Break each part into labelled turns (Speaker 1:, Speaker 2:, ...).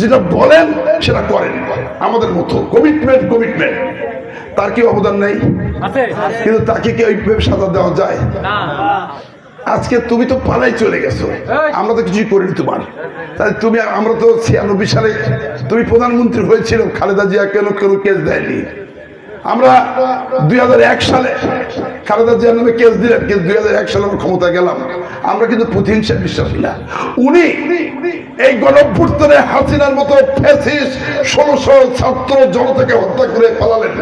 Speaker 1: যেটা বলেন সেটা করেন। আমাদের মতো কমিটমেন্ট কমিটমেন্ট তার কি অবদান নেই? কিন্তু তাকে কি ওইভাবে সাজা দেওয়া যায়? আজকে তুমি তো পালাই চলে গেছো। আমরা তো কিছুই করিনি তোমার। তাহলে তুমি আমরা তো ছিয়ানব্বই সালে তুমি প্রধানমন্ত্রী হয়েছিল খালেদা জিয়া কেন কেন কেস দেয়নি? আমরা দুই হাজার এক সালে খালেদা জিয়ার নামে কেস দিলেন কিন্তু দুই হাজার এক সালে আমরা ক্ষমতা গেলাম। আমরা কিন্তু প্রতিহিংসা বিশ্বাসী না। উনি এই গণভ্যুত্থানে হাসিনার মতো ফেসিস ষোলোশো ছাত্র জনতাকে হত্যা করে পালালেন।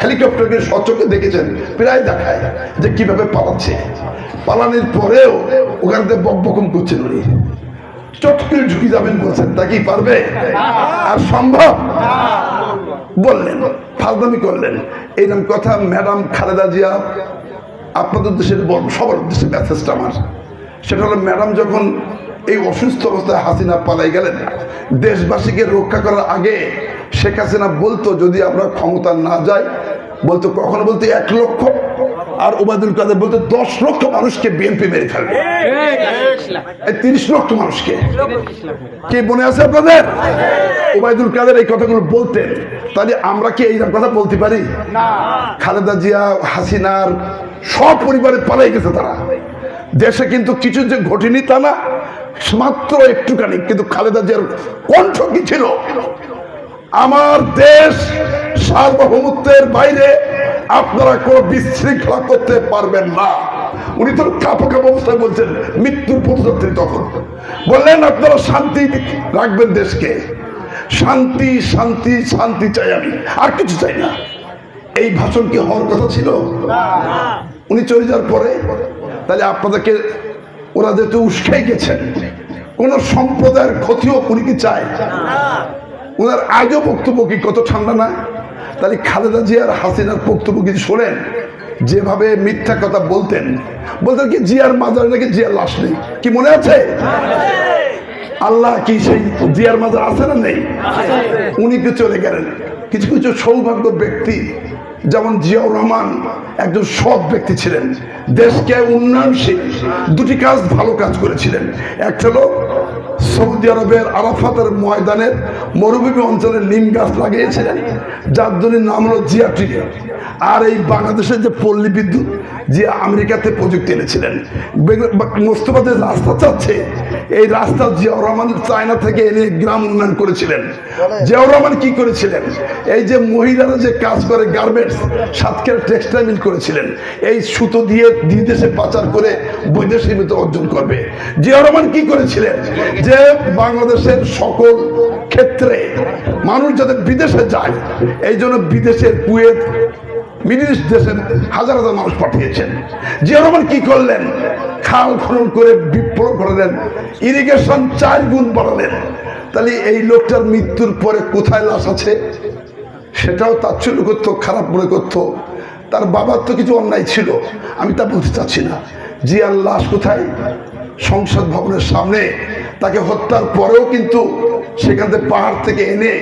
Speaker 1: হেলিকপ্টারকে সচকে দেখেছেন, প্রায় দেখায় যে কীভাবে পালাচ্ছে। পালানোর পরেও ওখান থেকে বকবকম করছেন উনি। চট করে ঢুকে যাবেন বলছেন, তা কি পারবে? আর সম্ভব? বললেন, ফালদামি করলেন। এইরকম কথা ম্যাডাম খালেদা জিয়া আপনাদের দেশের সবার উদ্দেশ্যে মেসেজটা আমার। সেটা হলো ম্যাডাম যখন এই অসুস্থ অবস্থায় হাসিনা পালাই গেলেন দেশবাসীকে রক্ষা করার আগে শেখ হাসিনা বলতো যদি আমরা ক্ষমতা না যাই বলতো কখনো বলতো এক লক্ষ। আর ওবায়দুল কাদের বলতো দশ লক্ষ মানুষকে বিএনপি মেরে ফেলবে। তিরিশ লক্ষ মানুষকে। কে মনে আছে আপনাদের? ওবায়দুল কাদের এই কথাগুলো বলতেন। তাহলে আমরা কি এইরকম কথা বলতে পারি? খালেদা জিয়া হাসিনার সব পরিবারে পালাই গেছে তারা। দেশে কিন্তু কিছু যে ঘটেনি তা না মাত্র একটুখানি কিন্তু খালেদা জিয়ার কণ্ঠ কি ছিল? আমার দেশ সার্বভৌমত্বের বাইরে আপনারা কোনো বিশৃঙ্খলা করতে পারবেন না। উনি তো কাপা কাপা অবস্থায় বলছেন মৃত্যুর পথযাত্রী তখন। বললেন আপনারা শান্তি রাখবেন দেশকে। শান্তি শান্তি শান্তি চাই আমি। আর কিছু চাই না। এই ভাষণ কি হওয়ার কথা ছিল? উনি চলে যাওয়ার পরে, তাহলে আপনাদেরকে ওরা যেহেতু উস্কাই গেছেন। কোন সম্প্রদায়ের ক্ষতিও উনি কি চায়? ওনার আগেও বক্তব্য কি কত ঠান্ডা না? তাহলে খালেদা জিয়ার, হাসিনার বক্তব্য কিছু শোনেন, যেভাবে মিথ্যা কথা বলতেন। বলতেন কি, জিয়ার মাজার নাকি জিয়ার লাশ নেই? কি মনে আছে? আল্লাহ কি সেই জিয়ার মাঝে আছে না নেই? উনি কি চলে গেলেন। কিছু কিছু সৌভাগ্য ব্যক্তি, যেমন জিয়াউর রহমান, একজন সৎ ব্যক্তি ছিলেন। দেশকে উন্নয়নশীল দুটি কাজ ভালো কাজ করেছিলেন। একটা হলো সৌদি আরবের আরাফাতের ময়দানের মরুভূমি অঞ্চলে নিম গাছ লাগিয়েছিলেন, যার জন্য নাম হলো জিয়া ট্রি আর এই বাংলাদেশের যে পল্লী বিদ্যুৎ, যে আমেরিকাতে প্রযুক্তি এনেছিলেন। মোস্তফা যে রাস্তা চাচ্ছে, এই রাস্তা জিয়াউর রহমান চায়না থেকে এনে গ্রাম উন্নয়ন করেছিলেন। জিয়াউর রহমান কি করেছিলেন? এই যে মহিলারা যে কাজ করে গার্মেন্টস, সাতক্ষীরা টেক্সটাইল মিল করেছিলেন। এই সুতো দিয়ে বিদেশে পাচার করে বৈদেশিক মিত্র অর্জন করবে। জিয়াউর রহমান কি করেছিলেন? যে বাংলাদেশের সকল ক্ষেত্রে মানুষ যাতে বিদেশে যায়, এই জন্য বিদেশের কুয়েত, মিডিল ইস্ট দেশের হাজার হাজার মানুষ পাঠিয়েছেন। জিয়া রহমান কি করলেন? খাল খনন করে বিপ্লব ঘটালেন, ইরিগেশন চার গুণ বাড়ালেন। তাহলে এই লোকটার মৃত্যুর পরে কোথায় লাশ আছে? সেটাও তাচ্ছল্য করতো, খারাপ মনে করতো। তার বাবার তো কিছু অন্যায় ছিল, আমি তা বলতে চাচ্ছি না। জিয়ার লাশ কোথায়? সংসদ ভবনের সামনে। তাকে হত্যার পরেও কিন্তু সেখান থেকে পাহাড় থেকে এনে